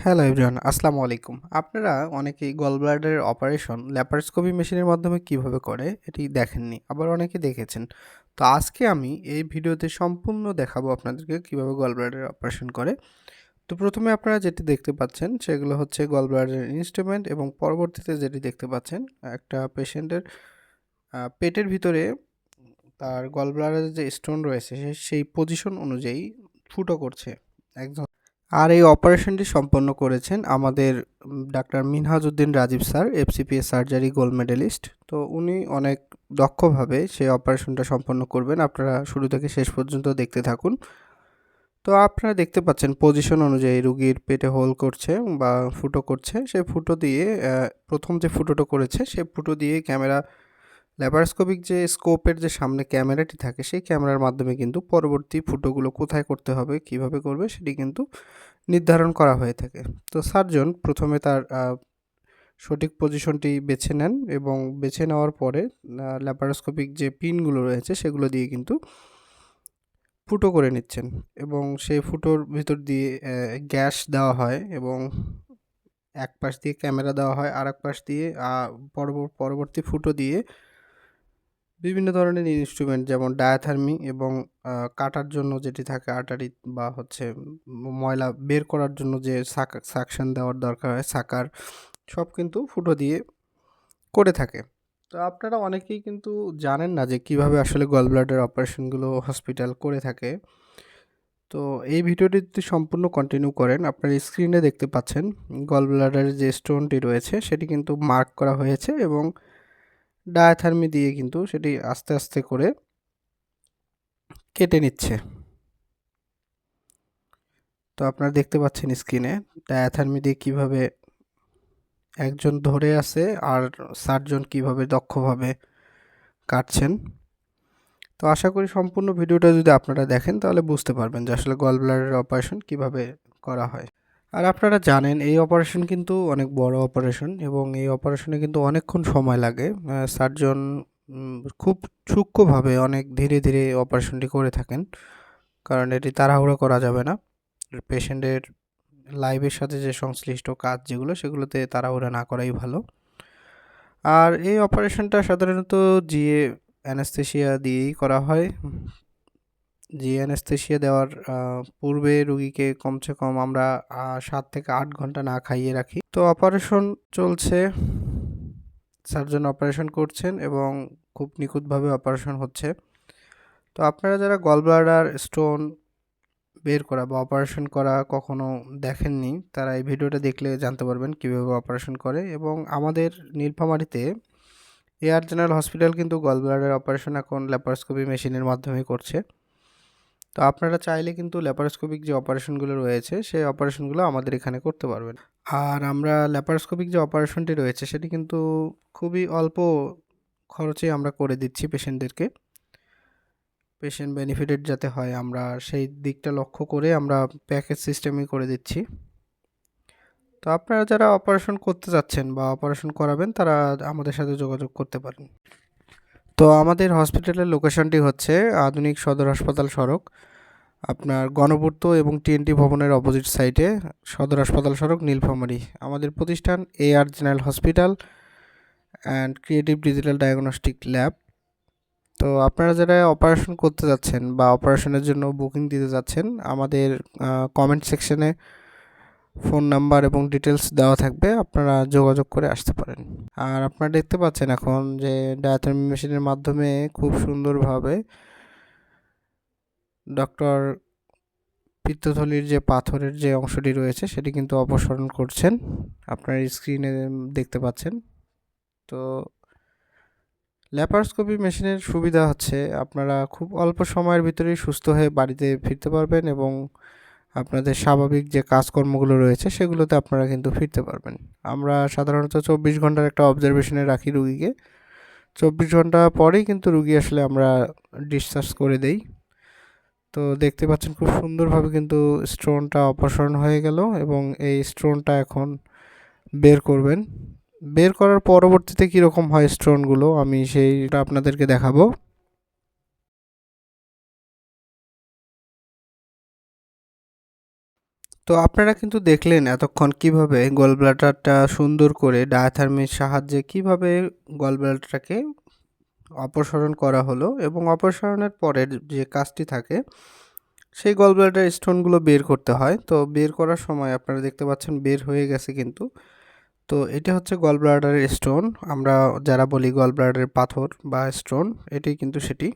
Hello everyone আসসালামু আলাইকুম আপনারা অনেকেই গলব্লাডারের অপারেশন ল্যাপারোস্কোপি মেশিনের মাধ্যমে কীভাবে করে এটি দেখেননি আবার অনেকে দেখেছেন তো আজকে আমি এই ভিডিওতে সম্পূর্ণ দেখাবো আপনাদেরকে কীভাবে গলব্লাডারের অপারেশন করে তো প্রথমে আপনারা যেটি দেখতে পাচ্ছেন সেগুলো হচ্ছে গলব্লাডারের ইনস্ট্রুমেন্ট এবং পরবর্তীতে যেটি দেখতে পাচ্ছেন একটা পেশেন্টের পেটের ভিতরে তার গলব্লাডারের যে স্টোন রয়েছে সেই পজিশন অনুযায়ী ফুটো করছে। একজন আর এই অপারেশনটি সম্পন্ন করেছেন আমাদের doctor Minhajuddin Rajib sir, FCPS surgery gold medalist. তো উনি অনেক দক্ষভাবে সেই অপারেশনটা সম্পন্ন করবেন। আপনারা শুরু থেকে শেষ পর্যন্ত দেখতে থাকুন। তো আপনারা দেখতে পাচ্ছেন পজিশন অনুযায়ী রুগীর পেটে হোল করছে বা ফুটো করছে। সেই ফুটো দিয়ে প্রথম যে ফুটোটা করেছে সেই ফুটো দিয়ে ক্যামেরা ল্যাপারোস্কোপিক যে স্কোপের যে সামনে ক্যামেরাটি থাকে, সেই ক্যামেরার মাধ্যমে কিন্তু পরবর্তী ফুটোগুলো কোথায় করতে হবে, কীভাবে করবে, সেটি কিন্তু নির্ধারণ করা হয়ে থাকে। তো সার্জন প্রথমে তার সঠিক পজিশনটি বেছে নেন এবং বেছে নেওয়ার পরে ল্যাপারোস্কোপিক যে পিনগুলো রয়েছে, সেগুলো দিয়ে কিন্তু ফুটো করে নিচ্ছেন এবং সেই ফুটোর ভিতর দিয়ে গ্যাস দেওয়া হয় এবং এক পাশ দিয়ে ক্যামেরা দেওয়া হয় আর এক পাশ দিয়ে পরবর- পরবর্তী ফুটো দিয়ে বিভিন্ন ধরনের ইনস্ট্রুমেন্ট যেমন ডায়াথার্মি এবং কাটার জন্য যেটি থাকে আটারি বা হচ্ছে ময়লা বের করার জন্য যে সাকশন দেওয়ার দরকার হয় সাকার সব কিন্তু ফুটো দিয়ে করে থাকে। তো আপনারা অনেকেই কিন্তু জানেন না যে কীভাবে আসলে গলব্লাডার অপারেশনগুলো হসপিটাল করে থাকে। তো এই ভিডিওটি যদি সম্পূর্ণ কন্টিনিউ করেন, আপনার স্ক্রিনে দেখতে পাচ্ছেন গল গলব্লাডারের যে স্টোনটি রয়েছে, সেটি কিন্তু মার্ক করা হয়েছে এবং ডায়াথার্মি দিয়ে কিন্তু সেটি আস্তে আস্তে করে কেটে নিচ্ছে। তো আপনারা দেখতে পাচ্ছেন স্ক্রিনে ডায়াথার্মি দিয়ে কীভাবে একজন ধরে আছে আর সার্জন কীভাবে দক্ষভাবে কাটছেন। তো আশা করি সম্পূর্ণ ভিডিওটা যদি আপনারা দেখেন তাহলে বুঝতে পারবেন যে আসলে গল ব্লাডারের অপারেশন কীভাবে করা হয়। আর আপনারা জানেন, এই অপারেশন কিন্তু অনেক বড় অপারেশন এবং এই অপারেশনে কিন্তু অনেকক্ষণ সময় লাগে। সার্জন খুব সূক্ষ্মভাবে অনেক ধীরে ধীরে অপারেশনটি করে থাকেন। কারণ এটি তাড়াহুড়ো করা যাবে না। পেশেন্টের লাইভের সাথে যে সংশ্লিষ্ট কাজ যেগুলো, সেগুলোতে তাড়াহুড়ো না করাই ভালো। আর এই অপারেশনটা সাধারণত জিএ অ্যানেস্থেশিয়া দিয়েই করা হয়। জি অ্যানেস্থেশিয়া দেওয়ার পূর্বে রুগীকে কমসে কম আমরা সাত থেকে আট ঘণ্টা না খাইয়ে রাখি। তো অপারেশন চলছে। সার্জন অপারেশন করছেন এবং খুব নিখুঁতভাবে অপারেশন হচ্ছে। তো আপনারা যারা গলব্লাডার স্টোন বের করা বা অপারেশন করা কখনো দেখেননি, তারা এই ভিডিওটা দেখলে জানতে পারবেন কীভাবে অপারেশন করে এবং আমাদের নীলফামারীতে এয়ার জেনারেল হসপিটাল কিন্তু গলব্লাডার অপারেশন এখন ল্যাপারোস্কোপি মেশিনের মাধ্যমে করছে। তো আপনারা চাইলে কিন্তু ল্যাপারোস্কোপিক যে অপারেশনগুলো রয়েছে, সেই অপারেশনগুলো আমাদের এখানে করতে পারবেন। আর আমরা ল্যাপারোস্কোপিক যে অপারেশনটি রয়েছে, সেটি কিন্তু খুবই অল্প খরচে আমরা করে দিচ্ছি পেশেন্টদেরকে পেশেন্ট বেনিফিটেড যাতে হয়, আমরা সেই দিকটা লক্ষ্য করে আমরা প্যাকেজ সিস্টেমই করে দিচ্ছি। তো আপনারা যারা অপারেশন করতে যাচ্ছেন বা অপারেশন করাবেন, তারা আমাদের সাথে যোগাযোগ করতে পারেন। তো আমাদের হসপিটালের লোকেশনটি হচ্ছে আধুনিক সদর হাসপাতাল সড়ক। আপনার গণপূর্ত এবং টিএনটি ভবনের অপোজিট সাইডে সদর হাসপাতাল সড়ক, নীলফামারী। আমাদের প্রতিষ্ঠান A R general hospital and creative digital diagnostic lab তো আপনারা যারা অপারেশন করতে যাচ্ছেন বা অপারেশনের জন্য বুকিং দিতে যাচ্ছেন, আমাদের কমেন্ট সেকশনে ফোন নাম্বার এবং ডিটেলস দেওয়া থাকবে, আপনারা যোগাযোগ করে আসতে পারেন। আর আপনারা দেখতে পাচ্ছেন এখন যে ডায়াথার্মি মেশিনের মাধ্যমে খুব সুন্দরভাবে ডক্টর পিত্তথলির যে পাথরের যে অংশটি রয়েছে, সেটি কিন্তু অপসারণ করছেন। আপনার স্ক্রিনে দেখতে পাচ্ছেন। তো ল্যাপারোস্কোপি মেশিনের সুবিধা হচ্ছে, আপনারা খুব অল্প সময়ের ভিতরেই সুস্থ হয়ে বাড়িতে ফিরতে পারবেন এবং আপনাদের স্বাভাবিক যে কাজকর্মগুলো রয়েছে, সেগুলোতে আপনারা কিন্তু ফিরতে পারবেন। আমরা সাধারণত চব্বিশ ঘণ্টার একটা অবজারভেশনে রাখি রুগীকে। চব্বিশ ঘণ্টা পরেই কিন্তু রুগী আসলে আমরা ডিসচার্জ করে দেই। তো দেখতে পাচ্ছেন খুব সুন্দরভাবে কিন্তু স্টোনটা অপসারণ হয়ে গেল এবং এই স্টোনটা এখন বের করবেন। বের করার পরবর্তীতে কীরকম হয় স্টোনগুলো আমি সেইটা আপনাদেরকে দেখাবো। তো আপনারা কিন্তু দেখলেন এতক্ষণ কীভাবে গল ব্লাডারটা সুন্দর করে ডায়াথার্মির সাহায্যে কীভাবে গল ব্লাডারটাকে অপসারণ করা হলো এবং অপসারণের পরের যে কাজটি থাকে, সেই গল ব্লাডার স্টোনগুলো বের করতে হয়। তো বের করার সময় আপনারা দেখতে পাচ্ছেন বের হয়ে গেছে কিন্তু। তো এটা হচ্ছে গল ব্লাডারের স্টোন আমরা যারা বলি গল ব্লাডারের পাথর বা স্টোন এটাই কিন্তু সেটি।